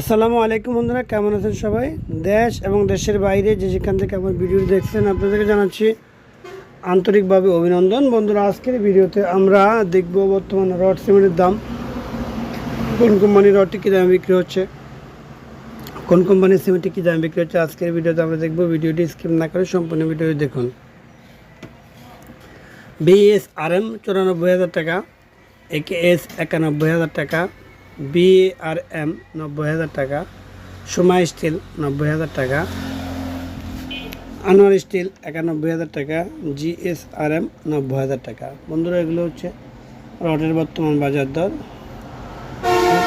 আসসালামু আলাইকুম বন্ধুরা, কেমন আছেন সবাই? দেশ এবং দেশের বাইরে যে যেখান থেকে আমার ভিডিও দেখছেন, আপনাদেরকে জানাচ্ছি আন্তরিকভাবে অভিনন্দন। বন্ধুরা, আজকের ভিডিওতে আমরা দেখব বর্তমান রড সিমেন্টের দাম। কোন কোম্পানির রডটি কী দামে বিক্রি হচ্ছে? কোন কোম্পানির সিমেন্টটি কী দামে বিক্রি হচ্ছে? আজকের ভিডিওতে আমরা দেখব। ভিডিওটি স্কিপ না করে সম্পূর্ণ ভিডিওটি দেখুন। বিএস আর এম চুরানব্বই হাজার টাকা, একে এস একানব্বই হাজার টাকা বিআর এম নব্বই হাজার টাকা, সোমা স্টিল নব্বই হাজার টাকা, আনোয়ার স্টিল একানব্বই হাজার টাকা জিএসআরএম নব্বই হাজার টাকা। বন্ধুরা, এগুলো হচ্ছে রডের বর্তমান বাজার দর।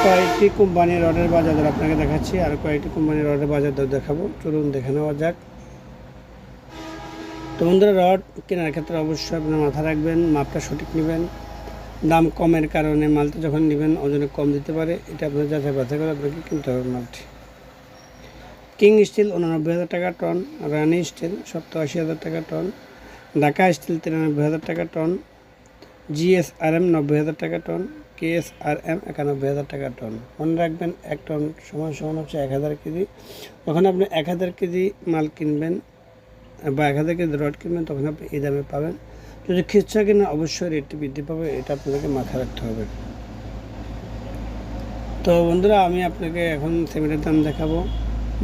কয়েকটি কোম্পানির রডের বাজার দর আপনাকে দেখাচ্ছি, আর কয়েকটি কোম্পানির রডের বাজার দর দেখাবো। চলুন দেখে নেওয়া যাক। তো বন্ধুরা, রড কেনার ক্ষেত্রে অবশ্যই আপনার মাথা রাখবেন, মাপটা সঠিক নেবেন। দাম কমের কারণে মালটা যখন নেবেন, ওজনে কম দিতে পারে। এটা আপনার যাচাই বাছাই করে আপনাকে কিনতে হবে মালটি। কিং স্টিল উনানব্বই হাজার টাকা টন রানি স্টিল সপ্তাহ আশি হাজার টাকা টন ঢাকা স্টিল তিরানব্বই হাজার টাকা টন জিএসআরএম নব্বই হাজার টাকা টন কেএসআরএম একানব্বই হাজার টাকা টন। মনে রাখবেন, এক টন সমান সমান হচ্ছে এক হাজার কেজি। যখন আপনি এক হাজার কেজি মাল কিনবেন বা এক হাজার কেজি রড কিনবেন, তখন আপনি এই দামে পাবেন। যদি খিচ্ছা কিনা, অবশ্যই রেটটি বৃদ্ধি পাবে, এটা আপনাদেরকে মাথায় রাখতে হবে। তো বন্ধুরা, আমি আপনাকে এখন সিমেন্টের দাম দেখাবো।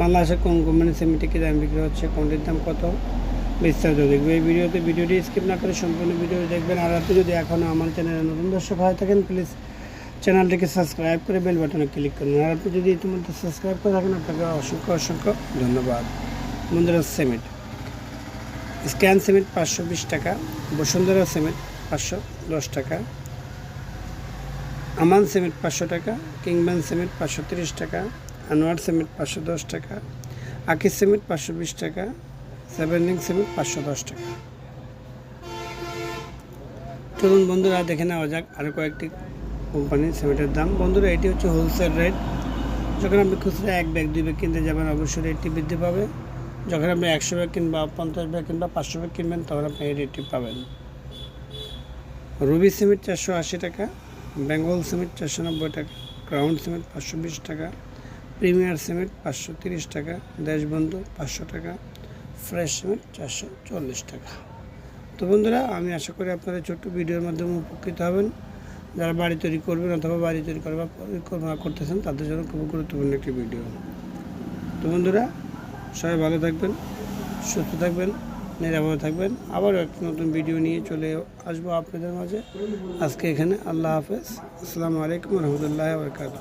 বাংলাদেশে কোন কোম্পানির সিমেন্টে কী দাম বিক্রি হচ্ছে, কোনটির দাম কত, বিস্তারিত দেখবে। এই ভিডিওতে ভিডিওটি স্কিপ না করে সম্পূর্ণ ভিডিও দেখবেন। আর আপনি যদি এখনও আমার চ্যানেলে নতুন দর্শক হয়ে থাকেন প্লিজ চ্যানেলটিকে সাবস্ক্রাইব করে বেল বাটনে ক্লিক করুন। আর আপনি যদি ইতিমধ্যে সাবস্ক্রাইব করে থাকেন, আপনাকে অসংখ্য অসংখ্য ধন্যবাদ। বন্ধুরা, সিমেন্ট। স্ক্যান সিমেন্ট পাঁচশো বিশ টাকা, বসুন্ধরা সিমেন্ট পাঁচশো দশ টাকা, আমান সিমেন্ট পাঁচশো টাকা, কিংম্যান সিমেন্ট পাঁচশো তিরিশ টাকা, আনোয়ার সিমেন্ট পাঁচশো দশ টাকা আকিস সিমেন্ট পাঁচশো বিশ টাকা, সেভেনিং সিমেন্ট পাঁচশো দশ টাকা। চলুন বন্ধুরা, দেখে নেওয়া যাক আরও কয়েকটি কোম্পানির সিমেন্টের দাম। বন্ধুরা, এটি হচ্ছে হোলসেল রেট যখন আপনি খুচরা এক ব্যাগ, দুই ব্যাগ কিনতে যাবেন, অবশ্যই রেটটি বৃদ্ধি পাবে। যখন আপনি একশো ব্যাগ কিনবা পঞ্চাশ ব্যাগ কিনবা পাঁচশো ব্যাগ কিনবেন, তখন আপনি এই রেটটি পাবেন। রুবি সিমেন্ট চারশো আশি টাকা, বেঙ্গল সিমেন্ট চারশো নব্বই টাকা, ক্রাউন সিমেন্ট পাঁচশো বিশ টাকা, প্রিমিয়ার সিমেন্ট পাঁচশো তিরিশ টাকা, দেশবন্ধু পাঁচশো টাকা, ফ্রেশ সিমেন্ট চারশো চল্লিশ টাকা। তো বন্ধুরা, আমি আশা করি আপনারা ছোট্ট ভিডিওর মাধ্যমে উপকৃত হবেন। যারা বাড়ি তৈরি করবেন অথবা বাড়ি তৈরি করবার পরিকল্পনা করতেছেন, তাদের জন্য খুব গুরুত্বপূর্ণ একটি ভিডিও। তো বন্ধুরা সবাই ভালো থাকবেন, সুস্থ থাকবেন, নিরাপদে থাকবেন। আবারও একটি নতুন ভিডিও নিয়ে চলে আসব আপনাদের মাঝে। আজকে এখানে আল্লাহ হাফেজ। আসসালামু আলাইকুম রহমতুল্লাহ বরকাত